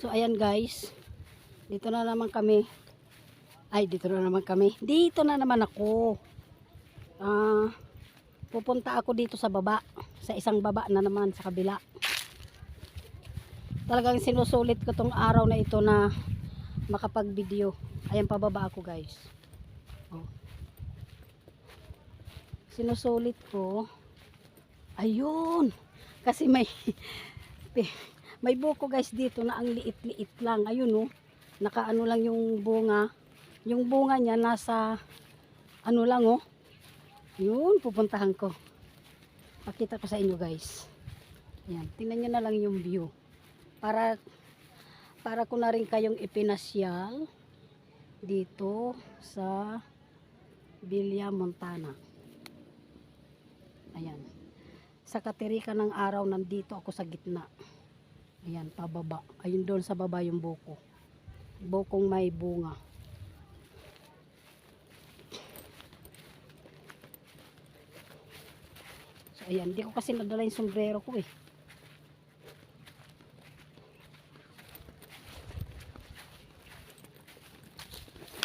So ayan guys. Dito na naman kami. Ay, dito na naman kami. Dito na naman ako. Ah, pupunta ako dito sa baba. Sa isang baba na naman sa kabila. Talagang sinusulit ko tong araw na ito na makapag-video. Ayan pababa ako guys. Oh. Sinusulit ko. Ayun. Kasi may may buko guys dito na ang liit-liit lang. Ayun oh. Nakaano lang yung bunga. Yung bunga niya nasa ano lang oh. Yun, pupuntahan ko. Pakita ko sa inyo guys. Yan, tingnan nyo na lang yung view. Para para ko na rin kayong ipinasyal dito sa Villa Montana. Ayan. Sa katirika ng araw, nandito ako sa gitna. Ayan, pababa. Ayun doon sa baba yung buko. Bukong may bunga. So, ayan. Hindi ko kasi nadala yung sombrero ko eh.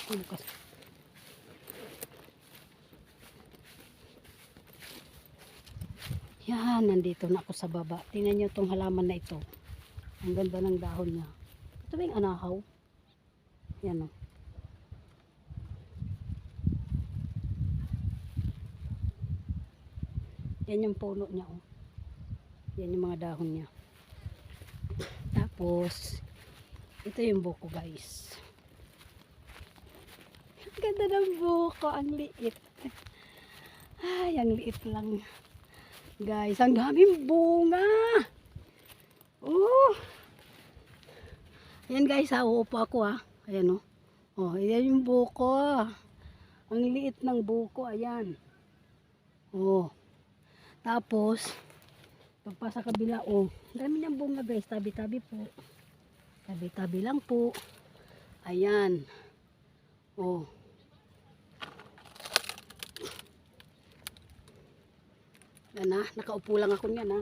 Kasi? Yan, nandito na ako sa baba. Tingnan nyo itong halaman na ito. Ang ganda ng dahon niya. Ito ba yung anahaw? Yan o. Yan yung puno niya o. Yan yung mga dahon niya. Tapos, ito yung buko guys. Ang ganda ng buko. Ang liit. Ay, ang liit lang. Guys, ang daming bunga. Oh. Ayan guys, ha, uupo ako ha. Ayan oh. Oh, ayan yung buko. Ang liit ng buko, ayan. Oh. Tapos, pagpa sa kabila, oh. Dami niyang bunga guys, tabi-tabi po. Tabi-tabi lang po. Ayan. Oh. Yan na, nakaupo lang ako niyan ha.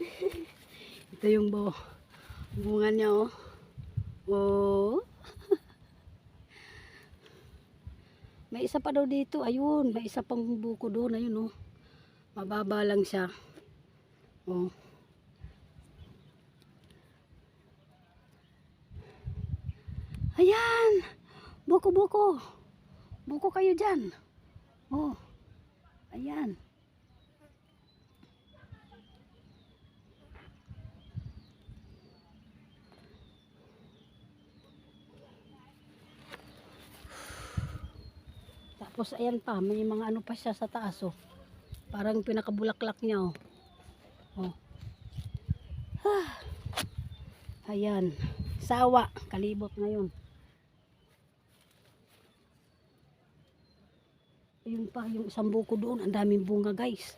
Ito yung bo bunga niya oh. Oh. may isa pa daw dito, ayun, may isa pang buko doon, ayun oh. Mababa lang siya. Oh. Ayan! Buko, buko. Buko kayo dyan. Oh. Ayan. Tapos ayan pa, may mga ano pa siya sa taas oh. Parang pinakabulaklak niya oh. Oh. Ah. Ayan. Sawa, kalibot ngayon. Ayun pa, yung isang buko doon, ang daming bunga guys.